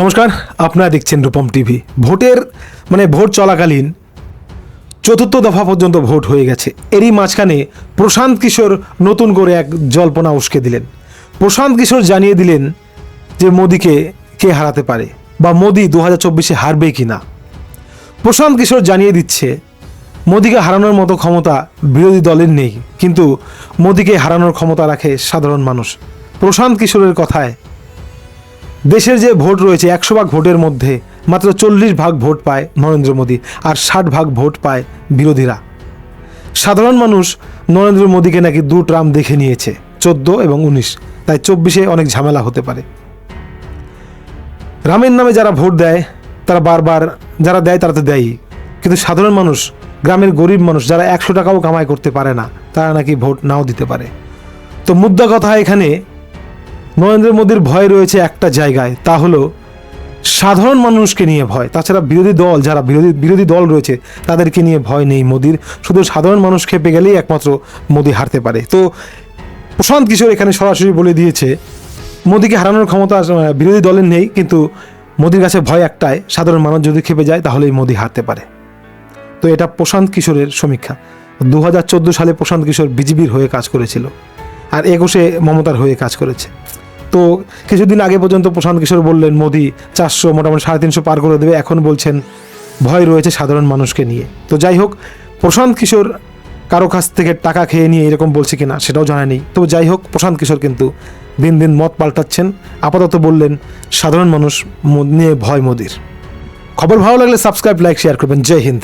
নমস্কার, আপনারা দেখছেন রূপম টিভি। ভোটের মানে ভোট চলাকালীন চতুর্থ দফা পর্যন্ত ভোট হয়ে গেছে। এরই মাঝখানে প্রশান্ত কিশোর নতুন করে এক জল্পনা উস্কে দিলেন। প্রশান্ত কিশোর জানিয়ে দিলেন যে মোদিকে কে হারাতে পারে বা মোদি দু হাজার চব্বিশে হারবে কি না। প্রশান্ত কিশোর জানিয়ে দিচ্ছে, মোদিকে হারানোর মতো ক্ষমতা বিরোধী দলের নেই, কিন্তু মোদিকে হারানোর ক্ষমতা রাখে সাধারণ মানুষ। প্রশান্ত কিশোরের কথায় দেশের যে ভোট রয়েছে, একশো ভাগ ভোটের মধ্যে মাত্র চল্লিশ ভাগ ভোট পায় নরেন্দ্র মোদী আর ষাট ভাগ ভোট পায় বিরোধীরা। সাধারণ মানুষ নরেন্দ্র মোদীকে নাকি দু ট্রাম দেখে নিয়েছে, চোদ্দ এবং উনিশ, তাই চব্বিশে অনেক ঝামেলা হতে পারে। রামের নামে যারা ভোট দেয়, তারা বারবার যারা দেয় তারা তো দেয়ই। কিন্তু সাধারণ মানুষ, গ্রামের গরিব মানুষ যারা একশো টাকাও কামাই করতে পারে না, তারা নাকি ভোট নাও দিতে পারে। তো মুদ্রা কথা এখানে নরেন্দ্র মোদীর ভয় রয়েছে একটা জায়গায়, তা হলো সাধারণ মানুষকে নিয়ে ভয়। তাছাড়া বিরোধী দল, যারা বিরোধী বিরোধী দল রয়েছে, তাদেরকে নিয়ে ভয় নেই মোদির। শুধু সাধারণ মানুষ খেপে গেলেই একমাত্র মোদি হারতে পারে। তো প্রশান্ত কিশোর এখানে সরাসরি বলে দিয়েছে, মোদিকে হারানোর ক্ষমতা বিরোধী দলের নেই, কিন্তু মোদির কাছে ভয় একটাই, সাধারণ মানুষ যদি খেপে যায়, তাহলেই মোদি হারতে পারে। তো এটা প্রশান্ত কিশোরের সমীক্ষা। দু হাজার চোদ্দ সালে প্রশান্ত কিশোর বিজেপির হয়ে কাজ করেছিল, আর একুশে মমতার হয়ে কাজ করেছে। তো কিছুদিন আগে পর্যন্ত প্রশান্ত কিশোর বললেন, মোদি, চারশো, মোটামুটি সাড়ে তিনশো পার করে দেবে। এখন বলছেন, ভয় রয়েছে সাধারণ মানুষকে নিয়ে। তো যাই হোক, প্রশান্ত কিশোর কারও কাছ থেকে টাকা খেয়ে নিয়ে এরকম বলছে কিনা সেটাও জানা নেই। তো যাই হোক, প্রশান্ত কিশোর কিন্তু দিন দিন মত পাল্টাচ্ছেন। আপাতত বললেন, সাধারণ মানুষ নিয়ে ভয় মোদির। খবর ভালো লাগলে সাবস্ক্রাইব, লাইক, শেয়ার করবেন। জয় হিন্দ।